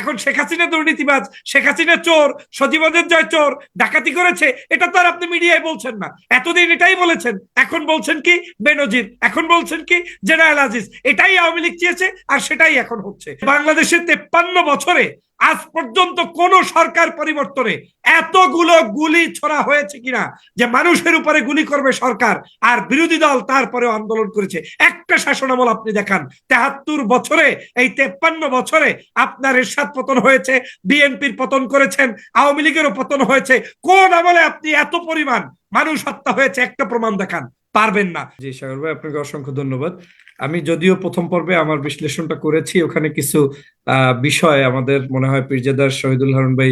এখন শেখ হাসিনা দুর্নীতিবাজ শেখ হাসিনা চোর সজীবদের জয় চোর, ডাকাতি করেছে, এটা তো আর আপনি মিডিয়ায় বলছেন না। এতদিন এটাই বলেছেন, এখন বলছেন কি বেনজির, এখন বলছেন কি জেনারেল আজিজ, এটাই আওয়ামী লীগ চেয়েছে আর সেটাই এখন হচ্ছে। বাংলাদেশের তেপ্পান্ন বছরে আজ পর্যন্ত কোন সরকার পরিবর্তনে এতগুলো গুলি ছোড়া হয়েছে কিনা যে মানুষের উপরে গুলি করবে সরকার আর বিরোধী দল তারপরে আন্দোলন করেছে। একটা শাসনামল আপনি দেখান। তেহাত্তর বছরে, এই তেপ্পান্ন বছরে আপনার এরশাদ পতন হয়েছে, বিএনপির পতন করেছেন, আওয়ামী লীগেরও পতন হয়েছে। কোন আমলে আপনি এত পরিমাণ মানুষ হত্যা হয়েছে? একটা প্রমাণ দেখান। পারবেন না। জি, সাগর ভাই, আপনাকে অসংখ্য ধন্যবাদ। আমি যদিও প্রথম পর্বে আমার বিশ্লেষণটা করেছি, ওখানে কিছু বিষয় আমাদের মনে হয় পীরজাদার শহীদুল হারুন ভাই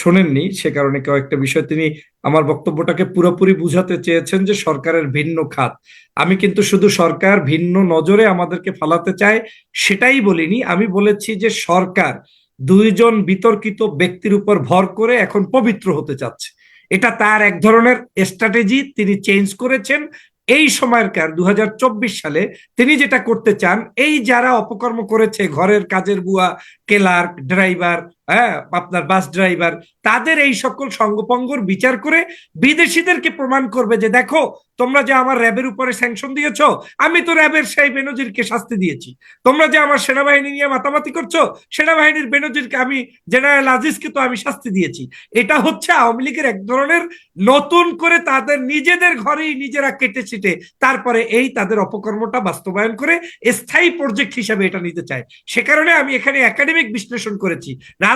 শোনেননি। সে কারণে কয়েকটা বিষয় তিনি আমার বক্তব্যটাকে পুরোপুরি বুঝাতে চেয়েছেন যে সরকারের ভিন্ন খাত। আমি কিন্তু শুধু সরকার ভিন্ন নজরে আমাদেরকে ফালাতে চায়, সেটাই বলিনি। আমি বলেছি যে সরকার দুইজন বিতর্কিত ব্যক্তির উপর ভর করে এখন পবিত্র হতে চাচ্ছে। এটা তার এক ধরনের স্ট্র্যাটেজি তিনি চেঞ্জ করেছেন। এই সময়কার দু হাজার চব্বিশ সালে তিনি যেটা করতে চান, এই যারা অপকর্ম করেছে, ঘরের কাজের বুয়া, ক্লার্ক, ড্রাইভার হ্যাঁ আপনার বাস ড্রাইভার তাদের এই সকল সঙ্গপঙ্গর বিচার করে বিদেশিদেরকে প্রমাণ করবে যে দেখো, তোমরা যে আমার র্যাবের উপরে স্যাংশন দিয়েছ, আমি তো র্যাবের সেই বেনজিরকে শাস্তি দিয়েছি। তোমরা যে আমার সেনাবাহিনী নিয়ে মাতামাতি করছ, সেনাবাহিনীর বেনজিরকে আমি, জেনারেল আজিজকে তো আমি শাস্তি দিয়েছি। এটা হচ্ছে আওয়ামী লীগের এক ধরনের নতুন করে তাদের নিজেদের ঘরেই নিজেরা কেটে ছিটে, তারপরে এই তাদের অপকর্মটা বাস্তবায়ন করে স্থায়ী প্রজেক্ট হিসাবে এটা নিতে চায়। সে কারণে আমি এখানে একাডেমিক বিশ্লেষণ করেছি।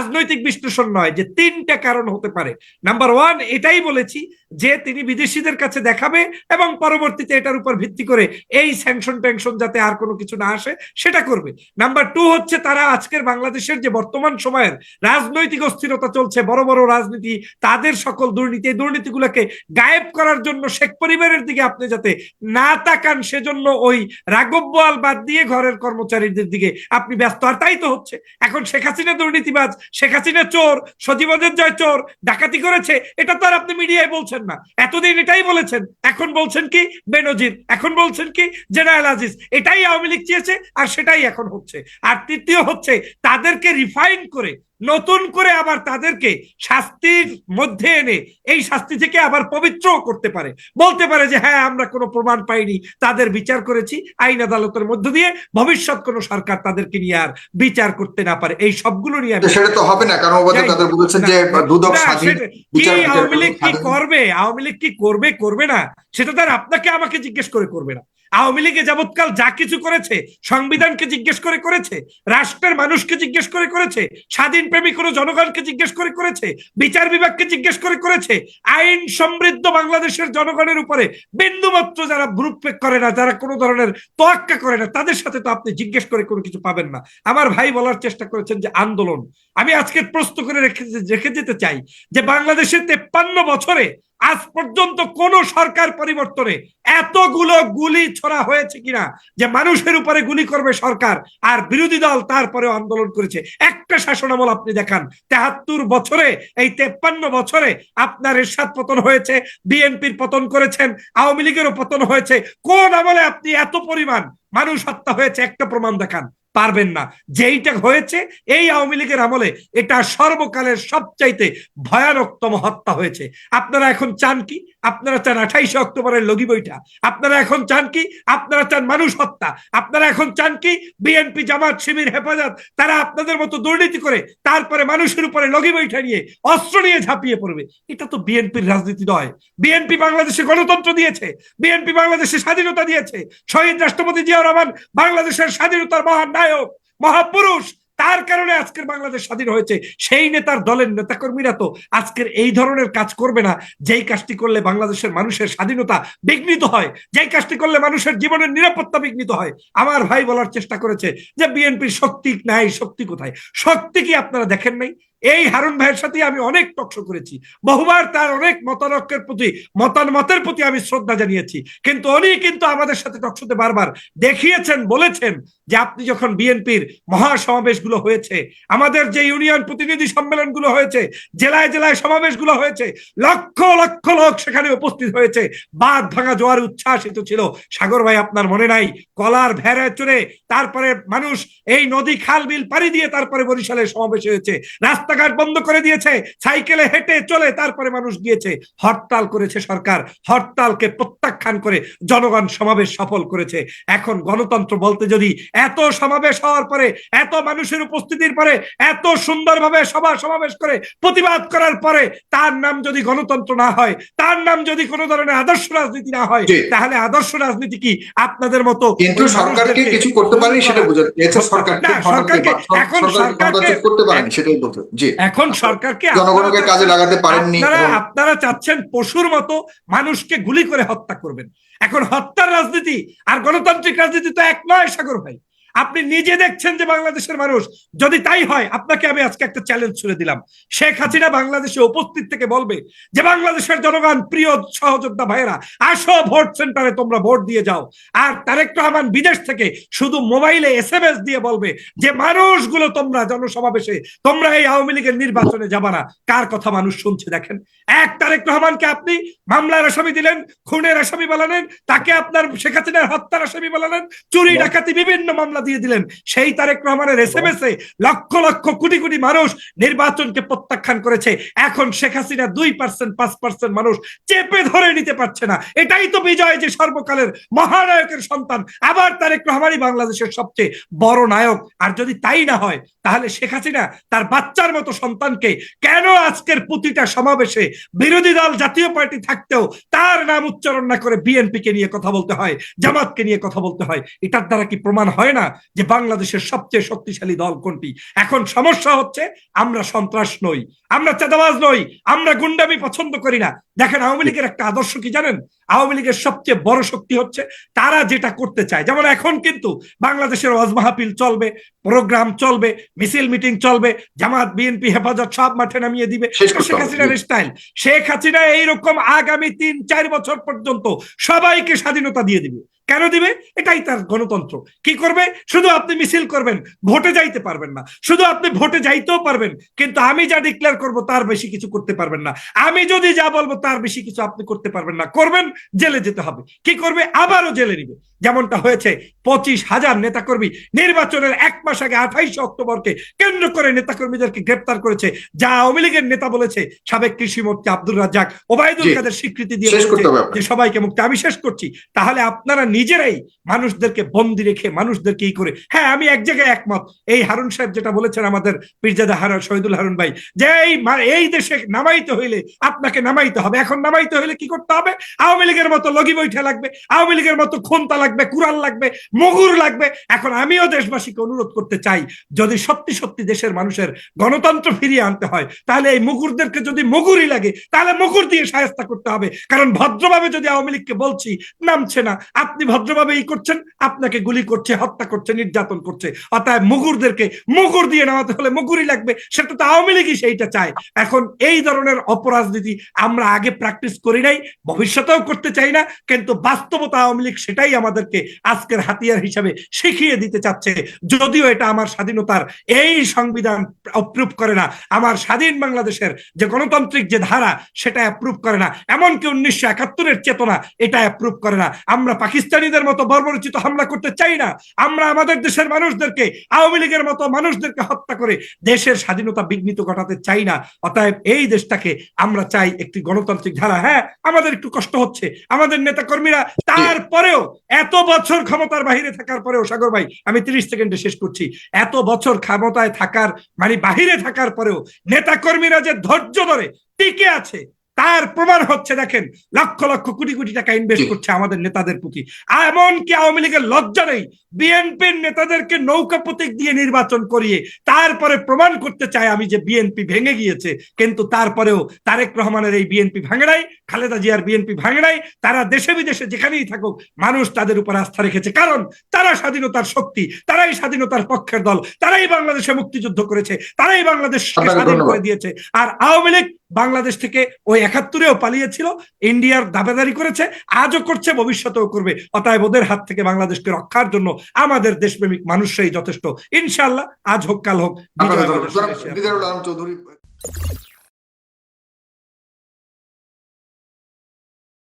রাজনৈতিক বিশ্লেষণ নয়, যে তিনটা কারণ হতে পারে। নাম্বার ওয়ান এটাই বলেছি যে তিনি বিদেশিদের কাছে দেখাবে এবং পরবর্তীতে এটার উপর ভিত্তি করে এই স্যাংশন ট্যাংশন যাতে আর কোনো কিছু না আসে, সেটা করবে। নাম্বার টু হচ্ছে তারা আজকের বাংলাদেশের যে বর্তমান সময়ের রাজনৈতিক অস্থিরতা চলছে, বড় বড় রাজনীতি, তাদের সকল দুর্নীতি, এই দুর্নীতিগুলোকে গায়েব করার জন্য শেখ পরিবারের দিকে আপনি যাতে না তাকান, সেজন্য ওই রাগব বোয়াল বাদ দিয়ে ঘরের কর্মচারীদের দিকে আপনি ব্যস্ত। আর তাই তো হচ্ছে। এখন শেখ হাসিনা দুর্নীতিবাজ শেখ হাসিনা চোর সজীবদের জয় চোর, ডাকাতি করেছে, এটা তো আর আপনি মিডিয়ায় বলছেন না। এতদিন এটাই বলেছেন। এখন বলছেন কি? বেনজির। এখন বলছেন কি? জেনারেল আজিজ। এটাই আওয়ামী লীগ চেয়েছে আর সেটাই এখন হচ্ছে। আর তৃতীয় হচ্ছে, তাদেরকে রিফাইন করে নতুন করে আবার তাদেরকে শাস্তির মধ্যে এনে এই শাস্তি থেকে আবার পবিত্র করতে পারে। বলতে পারে যে হ্যাঁ আমরা কোনো প্রমাণ পাইনি তাদের বিচার করেছি আইন আদালতের মধ্য দিয়ে ভবিষ্যৎ কোনো সরকার তাদেরকে নিয়ে আর বিচার করতে না পারে। এই সবগুলো নিয়ে সেটা তো হবে না কারণ যাই- বলেছেন যে দুদক স্বাধীন কি আওয়ামী লীগ কি করবে আওয়ামী লীগ কি করবে করবে না সেটা তার আপনাকে আমাকে জিজ্ঞেস করে করবে না। আওয়ামী লীগে যাবৎকাল যা কিছু করেছে সংবিধানকে জিজ্ঞেস করে করেছে রাষ্ট্রের মানুষকে জিজ্ঞেস করে করেছে স্বাধীন প্রেমী কোনো জনগণকে জিজ্ঞেস করে করেছে, বিচার বিভাগকে জিজ্ঞেস করে করেছে, আইন সমৃদ্ধ বাংলাদেশের জনগণের উপরে বিন্দুমাত্র যারা ভ্রুপেক করে না, যারা কোনো ধরনের তোয়াক্কা করে না, তাদের সাথে তো আপনি জিজ্ঞেস করে কোনো কিছু পাবেন না। আমার ভাই বলার চেষ্টা করেছেন যে আন্দোলন। আমি আজকে প্রশ্ন করে রেখে রেখে যেতে চাই যে বাংলাদেশের তেপ্পান্ন বছরে আজ পর্যন্ত কোন সরকার পরিবর্তনে এতগুলো গুলি ছোড়া হয়েছে কিনা যে মানুষের উপরে গুলি করবে সরকার আর বিরোধী দল তারপরে আন্দোলন করেছে। একটা শাসনামল আপনি দেখান, তেহাত্তর বছরে, এই তেপ্পান্ন বছরে আপনার এরশাদ পতন হয়েছে, বিএনপির পতন করেছেন, আওয়ামী লীগেরও পতন হয়েছে। কোন আমলে আপনি এত পরিমাণ মানুষ হত্যা হয়েছে? একটা প্রমাণ দেখান। পারবেন না। যেইটা হয়েছে, এই আওয়ামী লীগের আমলে এটা সর্বকালের সবচাইতে ভয়ানকতম হত্যা হয়েছে। আপনারা এখন চান কি? আপনারা চান আঠাইশে অক্টোবরের লগি বইটা আপনারা এখন চান কি? আপনারা চান মানুষ হত্যা। আপনারা এখন চান কি? বিএনপি, জামাত, শিবির, হেফাজত, তারা আপনাদের মতো দুর্নীতি করে তারপরে মানুষের উপরে লগি বইটা নিয়ে অস্ত্র নিয়ে ঝাঁপিয়ে পড়বে। এটা তো বিএনপির রাজনীতি নয়। বিএনপি বাংলাদেশে গণতন্ত্র দিয়েছে। বিএনপি বাংলাদেশে স্বাধীনতা দিয়েছে। শহীদ রাষ্ট্রপতি জিয়াউর রহমান বাংলাদেশের স্বাধীনতার মহান নায়ক, মহাপুরুষ তার কারণে আজকের বাংলাদেশ স্বাধীন হয়েছে, সেই নেতার দলের নেতাকর্মীরা তো আজকের এই ধরনের কাজ করবে না, যেই কাজটি করলে বাংলাদেশের মানুষের স্বাধীনতা বিঘ্নিত হয়, যেই কাজটি করলে মানুষের জীবনের নিরাপত্তা বিঘ্নিত হয়। আমার ভাই বলার চেষ্টা করেছে যে, বিএনপির শক্তি নাই, শক্তি কোথায়? শক্তি কি আপনারা দেখেন নাই? এই হারুন ভাইয়ের সাথে আমি অনেক টকশো করেছি। বহুবার তার অনেক মতানক্যের প্রতি মতানমতের প্রতি আমি শ্রদ্ধা জানিয়েছি। কিন্তু উনি কিন্তু আমাদের সাথে টকশোতে বারবার দেখিয়েছেন, বলেছেন যে আপনি যখন বিএনপির মহাসমাবেশগুলো হয়েছে, আমাদের যে ইউনিয়ন প্রতিনিধি সম্মেলনগুলো হয়েছে, জেলায় জেলায় সমাবেশগুলো হয়েছে, লক্ষ লক্ষ লোক সেখানে উপস্থিত হয়েছে। বাদ ভাঙা জোয়ার উচ্ছ্বাসিত ছিল। সাগর ভাই আপনার মনে নাই? কলার ভেড়া চড়ে তারপরে মানুষ এই নদী খাল বিল পাড়ি দিয়ে তারপরে বরিশালে সমাবেশ হয়েছে। রাস্তাঘাট বন্ধ করে দিয়েছে সাইকেলে হেঁটে চলে তারপরে মানুষ গিয়েছে। হরতাল করেছে সরকার হরতালকে প্রত্যাখ্যান করে জনগণ সমাবেশ সফল করেছে। এখন গণতন্ত্র বলতে যদি এত সমাবেশ হওয়ার পরে এত মানুষের উপস্থিতির পরে এত সুন্দরভাবে সভা সমাবেশ করে প্রতিবাদ করার পরে তার নাম যদি গণতন্ত্র না হয় তার নাম যদি কোনো ধরনের আদর্শ রাজনীতি না হয় তাহলে আদর্শ রাজনীতি কি আপনাদের মতো কিন্তু সরকারকে কিছু করতে পারেনি সেটা বোঝাতে এতে সরকারকে এখন সরকারকে করতে পারেনি সেটাই বলতে এখন সরকারকে জনগণকে কাজে লাগাতে পারেননি আপনারা চাচ্ছেন পশুর মতো মানুষকে গুলি করে হত্যা করবেন। এখন হত্যার রাজনীতি আর গণতান্ত্রিক রাজনীতি তো এক নয় সাগর ভাই। আপনি নিজে দেখছেন যে বাংলাদেশের মানুষ। যদি তাই হয় আপনাকে আমি আজকে একটা চ্যালেঞ্জ ছুড়ে দিলাম। শেখ হাসিনা বাংলাদেশে উপস্থিত থেকে বলবে যে বাংলাদেশের জনগণ প্রিয় সহযোদ্ধা ভাইয়েরা আসো ভোট সেন্টারে তোমরা ভোট দিয়ে যাও। আর তারেক রহমান বিদেশ থেকে শুধু মোবাইলে এস এম এস দিয়ে বলবে যে মানুষগুলো তোমরা জনসমাবেশে তোমরা এই আওয়ামী লীগের নির্বাচনে যাবা না। কার কথা মানুষ শুনছে দেখেন? এক তারেক রহমানকে আপনি মামলার আসামি দিলেন খুনের আসামি বানালেন তাকে আপনার শেখ হাসিনার হত্যার আসামি বানালেন চুরি ডাকাতি বিভিন্ন মামলা দিয়ে দিলেন। সেই তারেক রহমানের S M S A lakh lakh crore crore মানুষ নির্বাচনকে প্রত্যাখ্যান করেছে। এখন শেখ হাসিনা দুই পার্সেন্ট পাঁচ পার্সেন্ট মানুষ চেপে ধরে নিতে পারছে না। এটাই তো বিজয় যে সর্বকালের মহানায়কের সন্তান। আবার তারেক রহমানই বাংলাদেশের সবচেয়ে বড় নায়ক। আর যদি তাই না হয় তাহলে শেখ হাসিনা তার বাচ্চার মতো সন্তানকে কেন আজকের প্রতিটা সমাবেশে বিরোধী দল জাতীয় পার্টি থাকতেও তার নাম উচ্চারণ না করে বিএনপি কে নিয়ে কথা বলতে হয় জামাতকে নিয়ে কথা বলতে হয়? এটার দ্বারা কি প্রমাণ হয় না? যে বাংলাদেশের সবচেয়ে শক্তিশালী দল কোনটি? এখন সমস্যা হচ্ছে আমরা সন্ত্রাস নই আমরা চাঁদাবাজ নই আমরা গুন্ডামি পছন্দ করি না। দেখেন আওয়ামী লীগের একটা আদর্শ কি জানেন? আওয়ামী লীগের সবচেয়ে বড় শক্তি হচ্ছে তারা যেটা করতে চায়। যেমন এখন কিন্তু বাংলাদেশের ওয়াজ মাহফিল চলবে প্রোগ্রাম চলবে মিছিল মিটিং চলবে জামাত বিএনপি হেফাজত সব মাঠে নামিয়ে দিবে। শেখ হাসিনার স্টাইল শেখ হাসিনা এইরকম আগামী তিন চার বছর পর্যন্ত সবাইকে স্বাধীনতা দিয়ে দিবে। কেন দিবে? এটাই তার গণতন্ত্র। কি করবে? শুধু আপনি মিছিল করবেন, ভোটে যাইতে পারবেন না। শুধু আপনি ভোটে যাইতেও পারবেন, কিন্তু আমি যা ডিক্লেয়ার করব তার বেশি কিছু করতে পারবেন না। আমি যদি যা বলব তার বেশি কিছু আপনি করতে পারবেন না। করবেন, জেলে যেতে হবে। কি করবে? আবারও জেলে নিবে। যেমনটা হয়েছে পঁচিশ হাজার নেতাকর্মী নির্বাচনের এক মাস আগে আঠাইশে অক্টোবরকে কেন্দ্র করে নেতাকর্মীদেরকে গ্রেপ্তার করেছে যা আওয়ামী লীগের নেতা বলেছে সাবেক কৃষি মন্ত্রী আব্দুর রাজ্জাক ওবায়দুল কাদের স্বীকৃতি দিয়ে। যে সবাইকে মুক্তি। আমি শেষ করছি। তাহলে আপনারা নিজেরাই মানুষদেরকে বন্দি রেখে মানুষদেরকে ই করে হ্যাঁ আমি এক জায়গায় একমত। এই হারুন সাহেব যেটা বলেছেন আমাদের পীরজাদা হারুন শহীদুল হারুন ভাই যে এই এই দেশে নামাইতে হইলে আপনাকে নামাইতে হবে। এখন নামাইতে হইলে কি করতে হবে? আওয়ামী লীগের মতো লগি বৈঠা লাগবে আওয়ামী লীগের মতো খুনতা লাগবে। কুরাল লাগবে, মগুর লাগবে। এখন আমিও দেশবাসীকে অনুরোধ করতে চাই, যদি সত্যি সত্যি দেশের মানুষের গণতন্ত্র ফিরিয়ে আনতে হয়, তাহলে এই মুগুরদেরকে যদি মুগুরই লাগে, তাহলে মুগুর দিয়ে সায়স্তা করতে হবে। কারণ ভদ্রভাবে যদি আওয়ামী লীগকে বলছি, নামছে না। আপনি ভদ্রভাবে এই করছেন, আপনাকে গুলি করছে, হত্যা করছে, নির্যাতন করছে। অতএব মুগুরদেরকে মুগুর দিয়ে নামাতে হলে মুগুরই লাগবে, সেটা তো আওয়ামী লীগই সেইটা চায়। এখন এই ধরনের অপরাজনীতি আমরা আগে প্র্যাকটিস করি নাই, ভবিষ্যতেও করতে চাই না, কিন্তু বাস্তবতা আওয়ামী লীগ সেটাই আমাদেরকে আজকের হাতিয়ার হিসাবে শিখিয়ে দিতে চাচ্ছে। যদিও এটা আমার স্বাধীনতার এই সংবিধান অপ্রুভ করে না। আমার স্বাধীন বাংলাদেশের যে গণতান্ত্রিক যে ধারা সেটা অ্যাপ্রুভ করে না। এমনকি উনিশশো একাত্তরের চেতনা এটা অ্যাপ্রুভ করে না। আমরা পাকিস্তানিদের মতো বর্বরচিত হামলা করতে চাই না। আমরা আমাদের দেশের মানুষদেরকে আওয়ামী লীগের মতো মানুষদেরকে হত্যা করে দেশের স্বাধীনতা বিঘ্নিত ঘটাতে চাই না। অতএব এই দেশটাকে আমরা চাই একটি গণতান্ত্রিক ধারা। হ্যাঁ আমাদের একটু কষ্ট হচ্ছে। আমাদের নেতা কর্মীরা তারপরেও এত বছর ক্ষমতার বাহিরে থাকার পরেও, সাগর ভাই, আমি ত্রিশ সেকেন্ডে শেষ করছি। এত বছর ক্ষমতায় থাকার মানে বাহিরে থাকার পরেও নেতা কর্মীরা যে ধৈর্য ধরে টিকে আছে তার প্রমাণ হচ্ছে দেখেন লক্ষ লক্ষ কোটি কোটি টাকা ইনভেস্ট করছে আমাদের নেতাদের প্রতি। এমনকি আওয়ামী লীগের লজ্জা নেই বিএনপির নেতাদেরকে নৌকা প্রতীক দিয়ে নির্বাচন করিয়ে তারপরে প্রমাণ করতে চায় আমি যে বিএনপি ভেঙে গিয়েছে। কিন্তু তারপরেও তারেক রহমানের এই বিএনপি ভাঙে নাই খালেদা জিয়ার বিএনপি ভাঙে নাই তারা দেশে বিদেশে যেখানেই থাকুক মানুষ তাদের উপর আস্থা রেখেছে। কারণ তারা স্বাধীনতার শক্তি তারাই স্বাধীনতার পক্ষের দল তারাই বাংলাদেশে মুক্তিযুদ্ধ করেছে তারাই বাংলাদেশ স্বাধীন করে দিয়েছে। আর আওয়ামী লীগ বাংলাদেশ থেকে ওই একাত্তরেও পালিয়েছিল ইন্ডিয়ার দাবেদারি করেছে আজও করছে ভবিষ্যতেও করবে। অতএব ওদের হাত থেকে বাংলাদেশকে রক্ষার জন্য আমাদের দেশপ্রেমিক মানুষরাই যথেষ্ট। ইনশাল্লাহ আজ হোক কাল হোক চৌধুরী